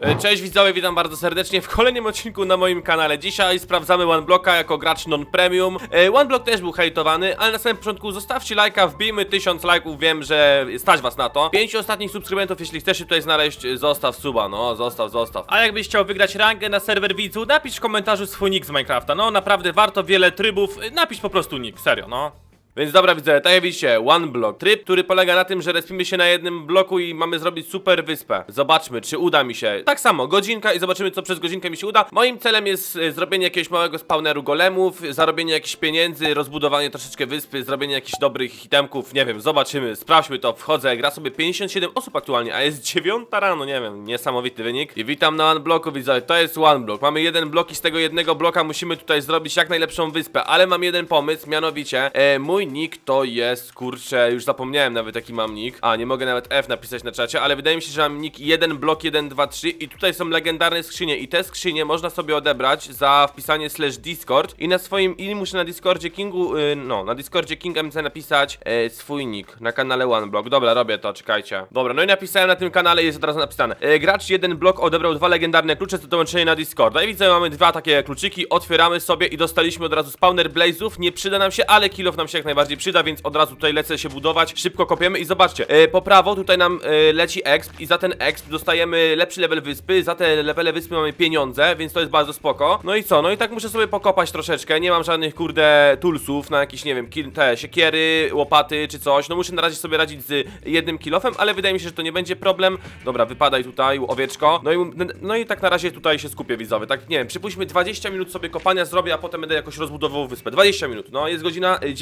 E, Cześć widzowie, witam bardzo serdecznie w kolejnym odcinku na moim kanale. Dzisiaj sprawdzamy OneBlocka jako gracz non-premium. E, OneBlock też był hejtowany, ale na samym początku zostawcie lajka, wbijmy 1000 lajków, wiem, że stać was na to. Pięciu ostatnich subskrybentów, jeśli chcesz się tutaj znaleźć, zostaw suba, no, zostaw, zostaw. A jakbyś chciał wygrać rangę na serwer widzu, napisz w komentarzu swój nick z Minecrafta. No, naprawdę warto wiele trybów, napisz po prostu nick, serio, no. Więc dobra widzę, tak jak widzicie, one block. Tryb, który polega na tym, że respimy się na jednym bloku i mamy zrobić super wyspę. Zobaczmy, czy uda mi się. Tak samo, godzinka i zobaczymy, co przez godzinkę mi się uda. Moim celem jest e, zrobienie jakiegoś małego spawneru golemów, zarobienie jakichś pieniędzy, rozbudowanie troszeczkę wyspy, zrobienie jakichś dobrych itemków, nie wiem, zobaczymy, sprawdźmy to, wchodzę, gra sobie 57 osób aktualnie, a jest 9 rano, nie wiem, niesamowity wynik. I witam na one bloku, widzowie, to jest one block. Mamy jeden blok i z tego jednego bloka musimy tutaj zrobić jak najlepszą wyspę, ale mam jeden pomysł, mianowicie, e, mój nick to jest, kurczę, już zapomniałem nawet jaki mam nick. A, nie mogę nawet F napisać na czacie, ale wydaje mi się, że mam nick 1 blok 1, 2, 3 i tutaj są legendarne skrzynie i te skrzynie można sobie odebrać za wpisanie slash discord i na swoim, i muszę na discordzie kingu, y, no, na discordzie king MC napisać e, swój nick na kanale OneBlock. Dobra, robię to, czekajcie. Dobra, no i napisałem na tym kanale jest od razu napisane. E, gracz 1 blok odebrał dwa legendarne klucze do dołączenia na Discorda i widzę, mamy dwa takie kluczyki, otwieramy sobie i dostaliśmy od razu spawner blazów, nie przyda nam się, ale kilof nam się jak najbardziej przyda, więc od razu tutaj lecę się budować, szybko kopiemy i zobaczcie, e, po prawo tutaj nam e, leci exp i za ten exp dostajemy lepszy level wyspy, za te levele wyspy mamy pieniądze, więc to jest bardzo spoko. No i co, no i tak muszę sobie pokopać troszeczkę, nie mam żadnych kurde toolsów na jakieś, nie wiem, te siekiery, łopaty czy coś, no muszę na razie sobie radzić z jednym kilofem, ale wydaje mi się, że to nie będzie problem. Dobra, wypadaj tutaj, owieczko. No i, no i tak na razie tutaj się skupię widzowie, tak nie wiem, przypuśćmy 20 minut sobie kopania zrobię, a potem będę jakoś rozbudował wyspę. 20 minut, no jest godzina y,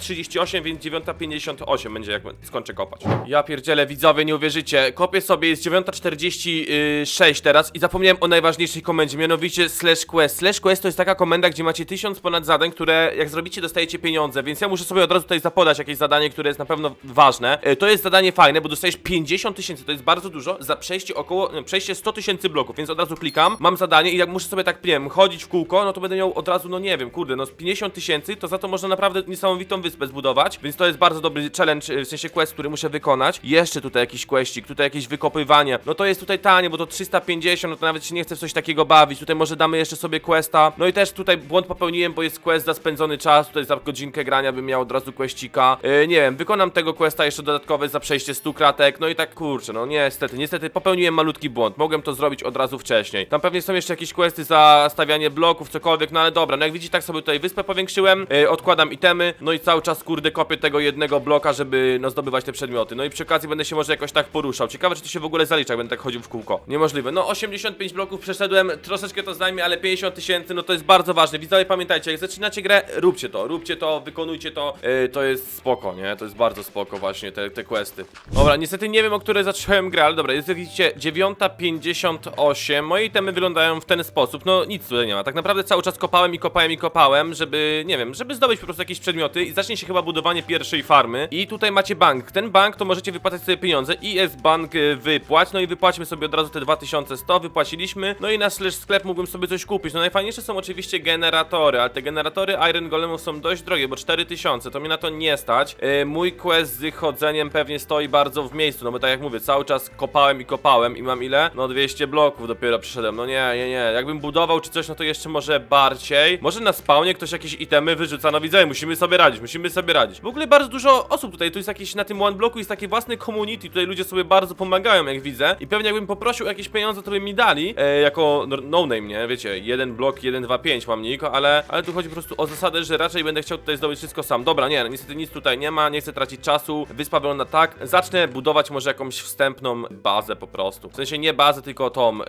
9.38, więc 9.58 będzie jak skończę kopać. Ja pierdzielę widzowie, nie uwierzycie, kopię sobie, jest 9.46 teraz i zapomniałem o najważniejszej komendzie, mianowicie slash quest. Slash quest to jest taka komenda, gdzie macie 1000 ponad zadań, które jak zrobicie dostajecie pieniądze, więc ja muszę sobie od razu tutaj zapodać jakieś zadanie, które jest na pewno ważne. E, To jest zadanie fajne, bo dostajesz 50 tysięcy, to jest bardzo dużo, za przejście około, no, przejście 100 tysięcy bloków, więc od razu klikam, mam zadanie i jak muszę sobie tak, nie wiem, chodzić w kółko, no to będę miał od razu, no nie wiem, kurde, no z 50 tysięcy, to za to można naprawdę niesamowitą wyspę zbudować, więc to jest bardzo dobry challenge, e, w sensie quest, który muszę wykonać. Jeszcze tutaj jakiś questik, tutaj jakieś wykopywanie, no to jest tutaj tanie, bo to 350, no to nawet się nie chcę w coś takiego bawić, tutaj może damy jeszcze sobie questa, no i też tutaj błąd popełniłem, bo jest quest za spędzony czas, tutaj za godzinkę grania bym miał od razu questika, e, nie wiem, wykonam tego questa jeszcze dodatkowe za przejście 100 kratek, no i tak kurczę, no niestety, niestety popełniłem malutki błąd, mogłem to zrobić od razu wcześniej. Tam pewnie są jeszcze jakieś questy za stawianie bloków, cokolwiek, no ale dobra, no jak widzicie, tak sobie tutaj wyspę powiększyłem, e, odkładam itemy, no i cały czas kurde kopię tego jednego bloka, żeby no zdobywać te przedmioty. No i przy okazji będę się może jakoś tak poruszał. Ciekawe, czy to się w ogóle zalicza, jak będę tak chodził w kółko. Niemożliwe. No 85 bloków przeszedłem, troszeczkę to zajmie, ale 50 tysięcy, no to jest bardzo ważne. Widzowie, pamiętajcie, jak zaczynacie grę, róbcie to, róbcie to, wykonujcie to, e, to jest spoko, nie? To jest bardzo spoko właśnie, te, te questy. Dobra, niestety nie wiem, o które zacząłem grę, ale dobra, jest jak widzicie 9.58, moje itemy wyglądają w ten sposób, no nic tutaj nie ma. Tak naprawdę cały czas kopałem i kopałem i kopałem, żeby, nie wiem, żeby zdobyć po prostu jakieś przedmioty i zacznie się chyba budowanie pierwszej farmy. I tutaj macie bank. Ten bank to możecie wypłacać sobie pieniądze i jest bank y, wypłać, no i wypłaćmy sobie od razu te 2100, wypłaciliśmy, no i na sklep mógłbym sobie coś kupić. No najfajniejsze są oczywiście generatory, ale te generatory Iron Golemów są dość drogie, bo 4000, to mnie na to nie stać. Yy, mój quest z chodzeniem pewnie stoi bardzo w miejscu, no bo tak jak mówię, cały czas kopałem i kopałem i mam ile? No 200 bloków dopiero przeszedłem, no nie, nie, nie, jakbym budował czy coś, no to jeszcze może bardziej. Może na spawnie ktoś jakieś itemy wyrzuca, no widzę, musimy sobie radzić, musimy sobie radzić. W ogóle bardzo dużo osób tutaj, tu jest jakieś, na tym one bloku jest takie własne community, tutaj ludzie sobie bardzo pomagają, jak widzę. I pewnie jakbym poprosił jakieś pieniądze, to by mi dali, e, jako no, name, nie, wiecie, jeden blok, 1, 2, 5 mam nick, ale, ale tu chodzi po prostu o zasadę, że raczej będę chciał tutaj zdobyć wszystko sam. Dobra, nie, no, niestety nic tutaj nie ma, nie chcę tracić czasu, wyspa wygląda tak, zacznę budować może jakąś wstępną bazę po prostu. W sensie nie bazę, tylko tą, yy,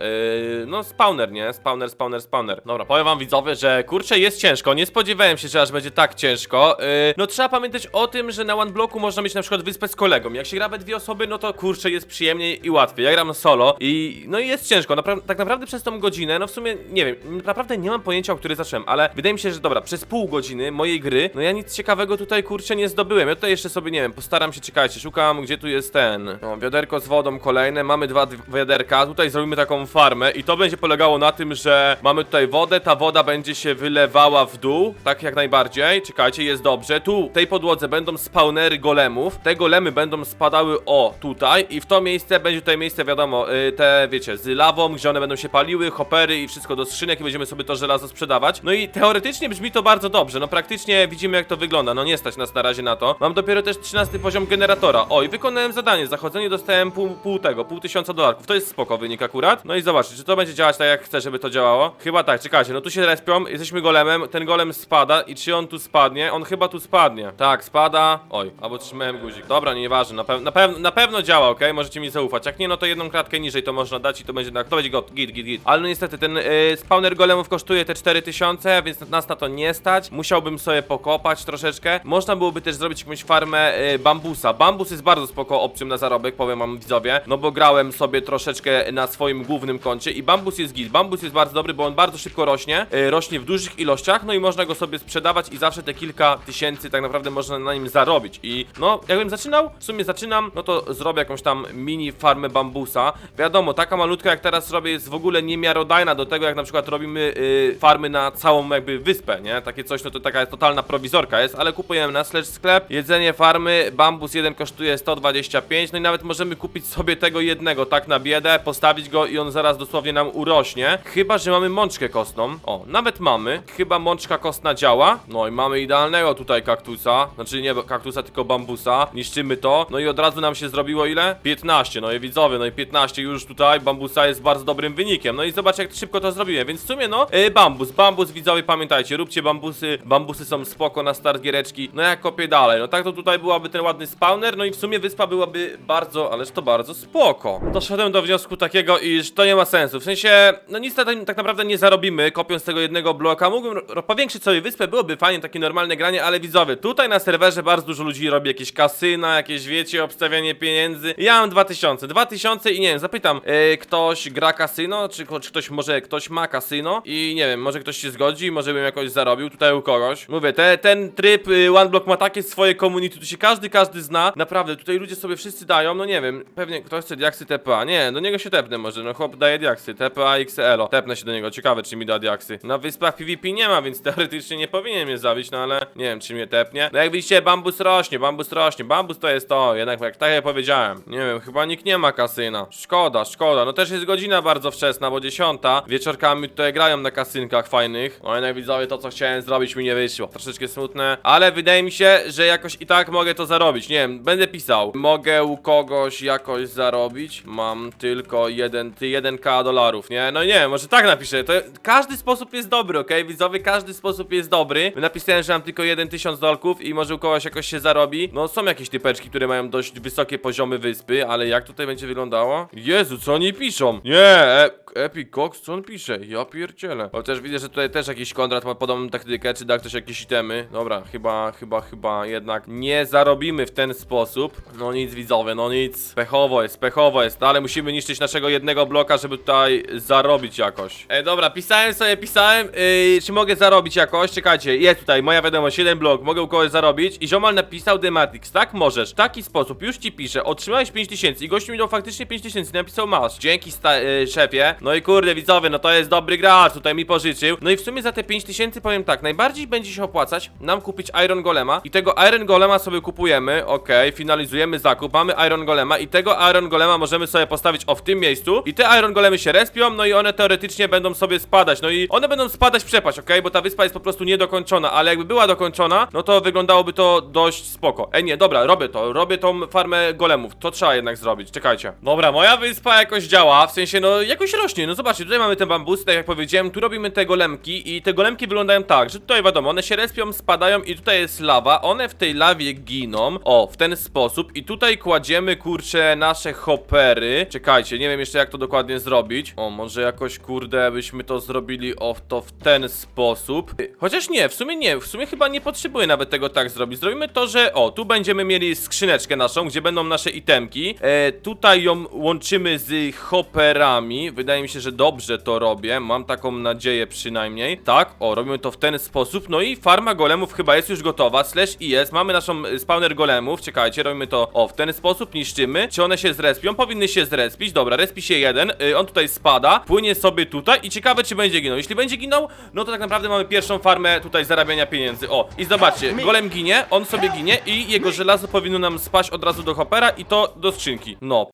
no spawner, nie, spawner, spawner, spawner. Dobra, powiem wam widzowie, że kurczę jest ciężko, nie spodziewałem się, że aż będzie tak ciężko. Yy, no trzeba pamiętać o tym, że na one bloku można mieć na przykład wyspę z kolegą. Jak się gra we dwie osoby, no to kurczę jest przyjemniej i łatwiej. Ja gram solo i no i jest ciężko. Napra tak naprawdę przez tą godzinę, no w sumie nie wiem, naprawdę nie mam pojęcia, o której zacząłem, ale wydaje mi się, że dobra, przez pół godziny mojej gry, no ja nic ciekawego tutaj kurczę nie zdobyłem. Ja tutaj jeszcze sobie, nie wiem, postaram się, czekajcie, szukam, gdzie tu jest ten. No, wiaderko z wodą kolejne, mamy dwa wiaderka, tutaj zrobimy taką farmę i to będzie polegało na tym, że mamy tutaj wodę, ta woda będzie się wylewała w dół, tak jak najbardziej. Czekajcie, jest dobrze. Tu, w tej podłodze będą spawnery golemów, te golemy będą spadały o, tutaj i w to miejsce będzie tutaj miejsce, wiadomo, y, te, wiecie, z lawą, gdzie one będą się paliły, hopery i wszystko do skrzynek i będziemy sobie to żelazo sprzedawać. No i teoretycznie brzmi to bardzo dobrze, no praktycznie widzimy jak to wygląda, no nie stać nas na razie na to. Mam dopiero też 13 poziom generatora. O, i wykonałem zadanie, zachodzenie dostałem pół, pół tego, pół tysiąca dolarków, to jest spoko wynik akurat. No i zobaczcie, czy to będzie działać tak jak chcę, żeby to działało? Chyba tak, czekajcie, no tu się respią, jesteśmy golemem, ten golem spada i czy on tu spadnie? On chyba tu spadnie. Tak, spada. Oj, albo trzymałem guzik. Dobra, nieważne, na, pew na, na pewno działa, okej? Możecie mi zaufać. Jak nie, no to jedną kratkę niżej to można dać i to będzie, to będzie go, git, git, git. Ale no niestety, ten y, spawner golemów kosztuje te 4000, więc nas na to nie stać. Musiałbym sobie pokopać troszeczkę. Można byłoby też zrobić jakąś farmę y, bambusa. Bambus jest bardzo spoko opcją na zarobek, powiem wam widzowie. No bo grałem sobie troszeczkę na swoim głównym koncie i bambus jest git. Bambus jest bardzo dobry, bo on bardzo szybko rośnie. Y, rośnie w dużych ilościach, no i można go sobie sprzedawać i zawsze te kilka tysięcy tak naprawdę można na nim zarobić. I no, jakbym zaczynał, w sumie zaczynam, no to zrobię jakąś tam mini farmę bambusa. Wiadomo, taka malutka jak teraz robię jest w ogóle niemiarodajna do tego, jak na przykład robimy y, farmy na całą jakby wyspę, nie? Takie coś, no to taka totalna prowizorka jest, ale kupujemy na slash sklep, jedzenie farmy, bambus jeden kosztuje 125, no i nawet możemy kupić sobie tego jednego tak na biedę, postawić go i on zaraz dosłownie nam urośnie. Chyba, że mamy mączkę kostną. O, nawet mamy. Chyba mączka kostna działa. No i mamy idealnego tutaj kaktusa. Znaczy nie kaktusa, tylko bambusa. Niszczymy to. No i od razu nam się zrobiło ile? 15. No i widzowie, no i 15 już tutaj bambusa jest bardzo dobrym wynikiem. No i zobacz jak szybko to zrobiłem. Więc w sumie no, yy, bambus. Bambus widzowie, pamiętajcie, róbcie bambusy. Bambusy są spoko na start giereczki. No jak kopię dalej. No tak to tutaj byłaby ten ładny spawner. No i w sumie wyspa byłaby bardzo, ależ to bardzo spoko. Doszedłem do wniosku takiego, iż to nie ma sensu. W sensie, no nic tak, tak naprawdę nie zarobimy, kopiąc tego jednego bloka. Mógłbym powiększyć sobie wyspę, byłoby fajnie, takie normalne granie, ale widzowie, tutaj na serwerze bardzo dużo ludzi robi jakieś kasyna, jakieś, wiecie, obstawianie pieniędzy. Ja mam 2000, 2000 i nie wiem, zapytam, e, ktoś gra kasyno, czy, czy ktoś, może ktoś ma kasyno i nie wiem, może ktoś się zgodzi, może bym jakoś zarobił tutaj u kogoś. Mówię, te, ten tryb y, OneBlock ma takie swoje community, tu się każdy, każdy zna. Naprawdę, tutaj ludzie sobie wszyscy dają, no nie wiem, pewnie ktoś chce diaksy TPA. Nie, do niego się tepnę może, no chłop daje diaksy, TPA XL. Tepnę się do niego, ciekawe czy mi da diaksy. Na wyspach PvP nie ma, więc teoretycznie nie powinien mnie zabić, no ale nie wiem czy mnie tepnie. No jak widzicie, bambus rośnie, bambus rośnie, bambus to jest to, jednak jak tak jak powiedziałem. Nie wiem, chyba nikt nie ma kasyna. Szkoda, szkoda, no też jest godzina bardzo wczesna, bo dziesiąta. Wieczorkami tutaj grają na kasynkach fajnych. No jednak widzowie, to co chciałem zrobić mi nie wyszło. Troszeczkę smutne, ale wydaje mi się, że jakoś i tak mogę to zarobić. Nie wiem, będę pisał. Mogę u kogoś jakoś zarobić. Mam tylko jeden, ty 1k dolarów, nie? No nie może tak napiszę. To każdy sposób jest dobry, okej? Widzowie, każdy sposób jest dobry. Napisałem, że mam tylko 1000 dolków i może u kogoś jakoś się zarobi. No są jakieś typeczki, które mają dość wysokie poziomy wyspy, ale jak tutaj będzie wyglądało? Jezu, co oni piszą? Nie, e Epic Cox, co on pisze? Ja pierdzielę. Chociaż widzę, że tutaj też jakiś Kondrat ma podobną taktykę, czy da ktoś jakieś itemy. Dobra, chyba, chyba, chyba jednak nie zarobimy w ten sposób. No nic widzowie, no nic. Pechowo jest, pechowo jest, no, ale musimy niszczyć naszego jednego bloka, żeby tutaj zarobić jakoś. Ej, dobra, pisałem sobie, pisałem, yy, czy mogę zarobić jakoś? Czekajcie, jest tutaj moja wiadomość, jeden blok, mogę u kogoś zarobić. I ziomal napisał Dematix, tak możesz, taki sposób, już ci piszę, otrzymałeś 5000 i gościu mi dał faktycznie 5000, napisał masz. Dzięki sta- yy, szefie. No i kurde, widzowie, no to jest dobry gracz, tutaj mi pożyczył. No i w sumie za te 5000 powiem tak, najbardziej będzie się opłacać nam kupić Iron Golema. I tego Iron Golema sobie kupujemy, okej, finalizujemy zakup, mamy Iron Golema i tego Iron Golema możemy sobie postawić o w tym miejscu. I te Iron Golemy się respią, no i one teoretycznie będą sobie spadać, no i one będą spadać w przepaść, okej, bo ta wyspa jest po prostu niedokończona, ale jakby była dokończona, no to wyglądałoby to dość spoko. Ej, nie, dobra, robię to, robię tą farmę golemów, to trzeba jednak zrobić, czekajcie. Dobra, moja wyspa jakoś działa, w sensie, no jakoś rośnie, no zobaczcie, tutaj mamy te bambusy, tak jak powiedziałem, tu robimy te golemki i te golemki wyglądają tak, że tutaj wiadomo, one się respią, spadają i tutaj jest lawa, one w tej lawie giną, o, w ten sposób i tutaj kładziemy, kurczę, nasze hopery, czekajcie, nie wiem jeszcze jak to dokładnie zrobić, o, może jakoś, kurde, byśmy to zrobili, o, to w ten sposób, chociaż nie, w sumie nie, w sumie chyba nie potrzebuję nawet tego tak zrobić, zrobimy to, że, o, tu będziemy mieli skrzyneczkę naszą, gdzie będą nasze itemki, e, tutaj ją łączymy z hoperami, wydaje mi się, że dobrze to robię, mam taką nadzieję przynajmniej, tak, o, robimy to w ten sposób, no i farma golemów chyba jest już gotowa, slash i jest, mamy naszą y, spawner golemów, czekajcie, robimy to, o, w ten sposób, niszczymy, czy one się zrespią, powinny się zrespić, dobra, respi się jeden, y, on tutaj spada, płynie sobie tutaj i ciekawe, czy będzie ginął, jeśli będzie ginął, no to tak naprawdę mamy pierwszą farmę tutaj zarabiania pieniędzy, o, i zobaczcie, patrzcie, golem ginie, on sobie ginie i jego żelazo powinno nam spaść od razu do hopera i to do skrzynki. No.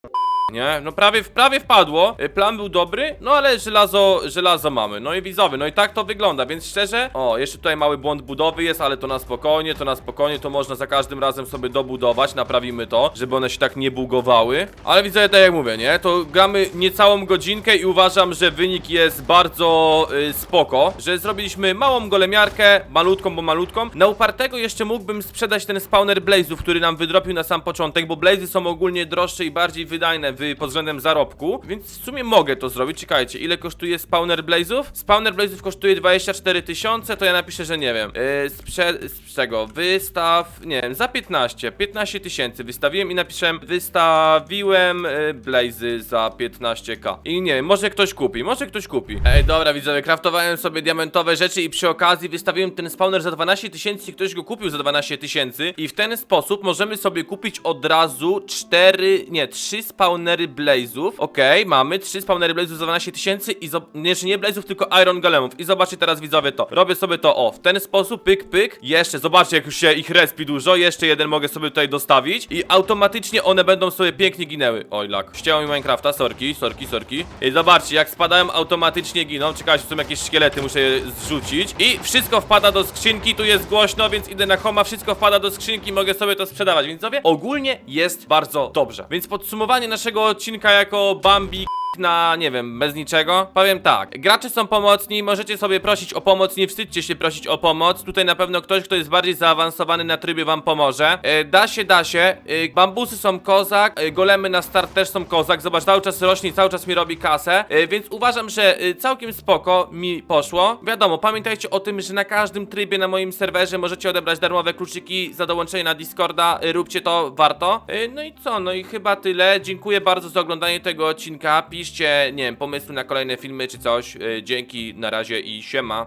Nie, no prawie, prawie wpadło. Y, Plan był dobry, no ale żelazo, żelazo mamy. No i widzowie, no i tak to wygląda, więc szczerze. O, jeszcze tutaj mały błąd budowy jest, ale to na spokojnie, to na spokojnie, to można za każdym razem sobie dobudować, naprawimy to, żeby one się tak nie bugowały. Ale widzowie, tak jak mówię, nie, to gramy niecałą godzinkę i uważam, że wynik jest bardzo y, spoko, że zrobiliśmy małą golemiarkę, malutką, bo malutką. Na upartego jeszcze mógłbym sprzedać ten spawner blazów, który nam wydropił na sam początek, bo blazy są ogólnie droższe i bardziej wydajne w, pod względem zarobku, więc w sumie mogę to zrobić. Czekajcie, ile kosztuje spawner blazów? Spawner blazów kosztuje 24 tysiące, to ja napiszę, że nie wiem. Yy, z czego? Wystaw, nie wiem, za 15, 15 tysięcy wystawiłem i napiszę wystawiłem yy, blazy za 15k. I nie wiem, może ktoś kupi, może ktoś kupi. Ej, dobra widzowie, kraftowałem sobie diamentowe rzeczy i przy okazji wystawiłem ten spawner za 12 tysięcy i ktoś go kupił za 12 tysięcy i w ten sposób możemy sobie kupić od razu 4, nie, 3 spawnery blazów. Okej, mamy 3 spawnery blazów za 12 tysięcy i zo- nie, nie blazów, tylko iron golemów. I zobaczcie teraz widzowie to. Robię sobie to o, w ten sposób, pyk, pyk. Jeszcze, zobaczcie jak już się ich respi dużo, jeszcze jeden mogę sobie tutaj dostawić i automatycznie one będą sobie pięknie ginęły. Oj, lak. Ścięło mi Minecrafta, sorki, sorki, sorki. I zobaczcie, jak spadają, automatycznie giną. Czekajcie, są jakieś szkielety, muszę je zrzucić. I wszystko wpada do skrzynki, tu jest głośno, więc idę na homa, wszystko wpada do skrzynki, mogę sobie to sprzedawać. Więc sobie ogólnie jest bardzo dobrze. Więc podsumowanie naszego odcinka jako Bambi na, nie wiem, bez niczego. Powiem tak, gracze są pomocni, możecie sobie prosić o pomoc, nie wstydźcie się prosić o pomoc. Tutaj na pewno ktoś, kto jest bardziej zaawansowany na trybie wam pomoże. E, da się, da się. E, bambusy są kozak, e, golemy na start też są kozak. Zobacz, cały czas rośnie, cały czas mi robi kasę. E, więc uważam, że e, całkiem spoko mi poszło. Wiadomo, pamiętajcie o tym, że na każdym trybie na moim serwerze możecie odebrać darmowe kluczyki za dołączenie na Discorda. E, róbcie to, warto. E, no i co, no i chyba tyle. Dziękuję bardzo za oglądanie tego odcinka. Piszcie, nie wiem, pomysły na kolejne filmy czy coś. E, dzięki, na razie i siema.